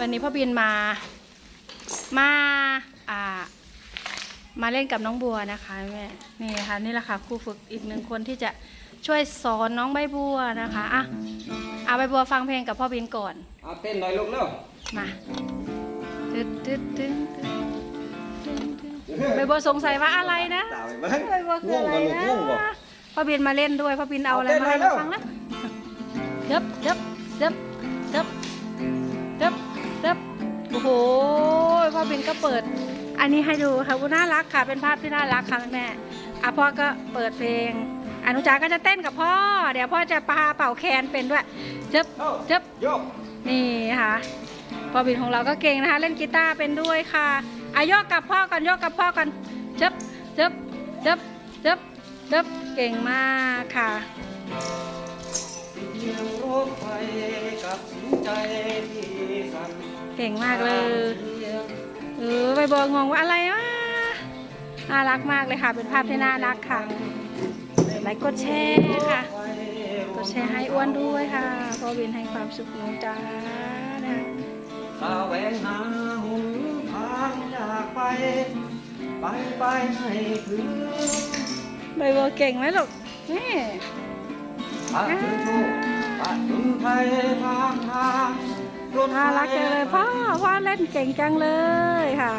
วันนี้พ่อบินมา มาอ่า มาเล่นกับน้องบัวนะคะแม่นี่ค่ะนี่แหละค่ะครูฝึกอีกหนึ่งคนที่จะช่วยสอนน้องใบบัวนะคะอะเอาใบบัวฟังเพลงกับพ่อบินก่อนเอาเต้นหน่อยลูกเร็วมาตึ๊ดตึ๊ดตึ๊ดตึ๊ดตึ๊ดตึ๊ดใบบัวสงสัยว่าอะไรนะตาไปเบิ่งใบบัวคืออะไรง่วงนะบ่ลูกง่วงบ่พ่อบินมาเล่นด้วยพ่อบินเอาอะไรเอาเต้นมาให้หน่เราอยเร็วฟังนะเจ็บเจ็บเจ็บเจ็บ เปิด อันนี้ให้ดูค่ะน่ารักค่ะ เป็นภาพที่น่ารักค่ะแม่อะพ่อก็เปิดเพลง อนุจาก็จะเต้นกับพ่อ เดี๋ยวพ่อจะปาเป่าแคนเป็นด้วยเจ็บเอ้าเจ็บโยกนี่ค่ะพ่อบินของเราก็เก่งนะคะ เล่นกีตาร์เป็นด้วยค่ะอายกกับพ่อก่อนยกกับพ่อก่อนเจ็บเจ็บเจ็บเจ็บเจ็บเก่งมากค่ะเพียงโรคไฟกับสินใจที่สั่นเก่งมากเลย เออใบบัวงงว่าอะไรวะน่ารักมากเลยค่ะ เป็นภาพที่น่ารักค่ะไลค์กดแชร์ค่ะ กดแชร์ให้อ้วนด้วยค่ะพ่อบินให้ความสุขหนูจ้านะคะสาแหวงหาหุ่นทางอยากไป ไปไปให้ถึงใบบัวเก่งไหมลูกนี่พระถึงโชคพระถึงไทยทางทางรถไฟ น่ารักจังเลยพ่อพ่อเล่นเก่งจังเลยค่ะ